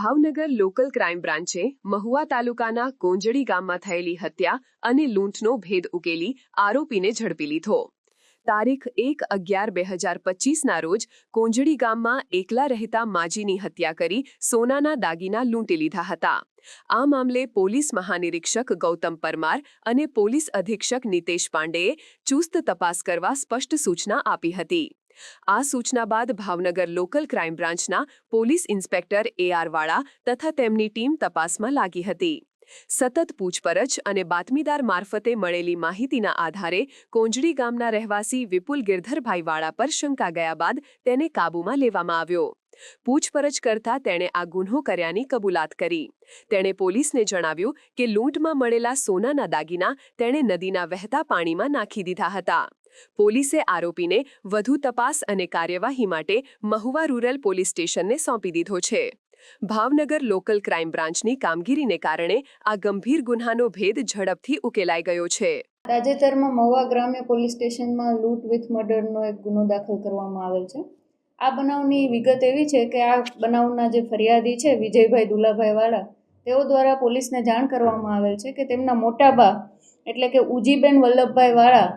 Bhavnagar local crime બ્રાન્ચે મહુવા તાલુકાના કોંજડી ગામમાં થયેલી હત્યા અને લૂંટનો ભેદ ઉકેલી આરોપીને ઝડપી લીધો. તારીખ એક અગિયાર બે હજાર પચીસના રોજ કોંજડી ગામમાં એકલા રહેતા માજીની હત્યા કરી સોનાના દાગીના લૂંટી લીધા હતા. આ મામલે પોલીસ મહાનિરીક્ષક ગૌતમ પરમાર અને પોલીસ અધિક્ષક નિતેશ પાંડેએ ચુસ્ત તપાસ કરવા સ્પષ્ટ સૂચના આપી હતી. આ સૂચના બાદ ભાવનગર લોકલ ક્રાઇમ બ્રાન્ચના police inspector A R Vala તથા તેમની ટીમ તપાસમાં લાગી હતી. સતત પૂછપરછ અને બાતમીદાર મારફતે મળેલી માહિતીના આધારે કોંજડી ગામના રહેવાસી વિપુલ ગિરધરભાઈ વાળા પર શંકા ગયા બાદ તેને કાબૂમાં લેવામાં આવ્યો. પૂછપરછ કરતા તેણે આ ગુન્હો કર્યાની કબૂલાત કરી. તેણે પોલીસને જણાવ્યું કે લૂંટમાં મળેલા સોનાના દાગીના તેણે નદીના વહેતા પાણીમાં નાખી દીધા હતા. પોલીસે આરોપીને વધુ તપાસ અને કાર્યવાહી માટે મહુવા રૂરલ પોલીસ સ્ટેશનને સોંપી દીધો છે. ભાવનગર લોકલ ક્રાઇમ બ્રાન્ચની કામગીરીને કારણે આ ગંભીર ગુન્હાનો ભેદ ઝડપથી ઉકેલાઈ ગયો છે. તાજેતરમાં મહુવા ગ્રામ્ય પોલીસ સ્ટેશનમાં લૂંટ વિથ મર્ડરનો એક ગુનો દાખલ કરવામાં આવેલ છે. આ બનાવની વિગત એવી છે કે આ બનાવના જે ફરિયાદી છે વિજયભાઈ દુલાભાઈવાળા, તેઓ દ્વારા પોલીસને જાણ કરવામાં આવેલ છે કે તેમના મોટા બા એટલે કે ઉજીબેન વલ્લભભાઈ વાળા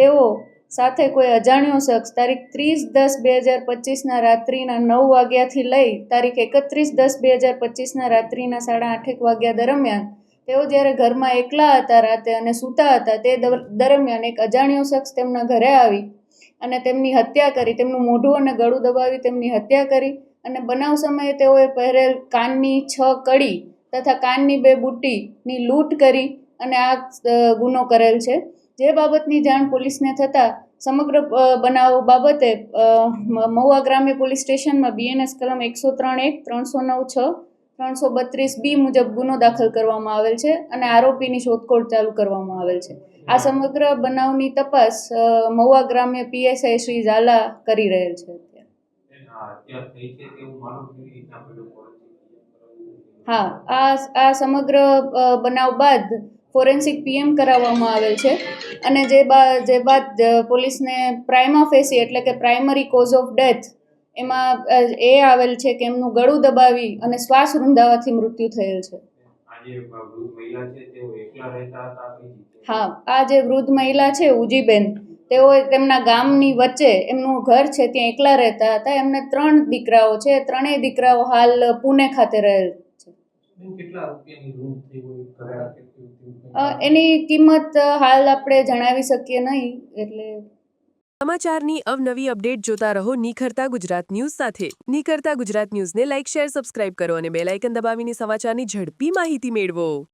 તેઓ સાથે કોઈ અજાણ્યો શખ્સ તારીખ ત્રીસ દસ બે હજાર પચીસના રાત્રિના નવ વાગ્યાથી લઈ તારીખ એકત્રીસ દસ બે હજાર પચીસના રાત્રિના સાડા આઠેક વાગ્યા દરમિયાન તેઓ જ્યારે ઘરમાં એકલા હતા રાતે અને સૂતા હતા તે દરમિયાન એક અજાણ્યો શખ્સ તેમના ઘરે આવી અને તેમની હત્યા કરી, તેમનું મોઢું અને ગળું દબાવી તેમની હત્યા કરી અને બનાવ સમયે તેઓએ પહેરેલ કાનની છ કડી તથા કાનની બે બુટ્ટીની લૂંટ કરી અને આ ગુનો કરેલ છે. જે બાબતની જાણ પોલીસને થતાં સમગ્ર બનાવ બાબતે મહુવા ગ્રામ્ય પોલીસ સ્ટેશનમાં બીએનએસ કલમ એકસો ત્રણ એક, ત્રણસો નવ છ, ત્રણસો બત્રીસ બી મુજબ ગુનો દાખલ કરવામાં આવેલ છે અને આરોપીની શોધખોળ ચાલુ કરવામાં આવેલ છે. આ સમગ્ર બનાવની તપાસ મહુવા ગ્રામ્ય પીએસઆઈ શ્રી ઝાલા કરી રહેલ છે હા, આ આ સમગ્ર બનાવ બાદ ફોરેન્સિક પીએમ કરાવવામાં આવેલ છે. અને જે બા જે બાદ પોલીસને પ્રાઇમા ફેસી એટલે કે પ્રાઇમરી કોઝ ઓફ ડેથ એમાં એ આવેલ છે કે એમનું ગળું દબાવી અને શ્વાસ રૂંધાવાથી મૃત્યુ થયેલ છે. હા આ જે વૃદ્ધ મહિલા છે ઉજીબેન તેઓ તેમના ગામની વચ્ચે એમનું ઘર છે ત્યાં એકલા રહેતા હતા. એમને ત્રણ દીકરાઓ છે ત્રણેય દીકરાઓ હાલ પુણે ખાતે રહેલ એની કિંમત હાલ આપણે જણાવી શકીએ નહીં એટલે સમાચારની અવનવી અપડેટ જોતા રહો નિખરતા ગુજરાત ન્યૂઝ સાથે. નિખરતા ગુજરાત ન્યૂઝને લાઇક શેર સબસ્ક્રાઇબ કરો અને બેલ આઇકન દબાવીને સમાચારની ઝડપી માહિતી મેળવો.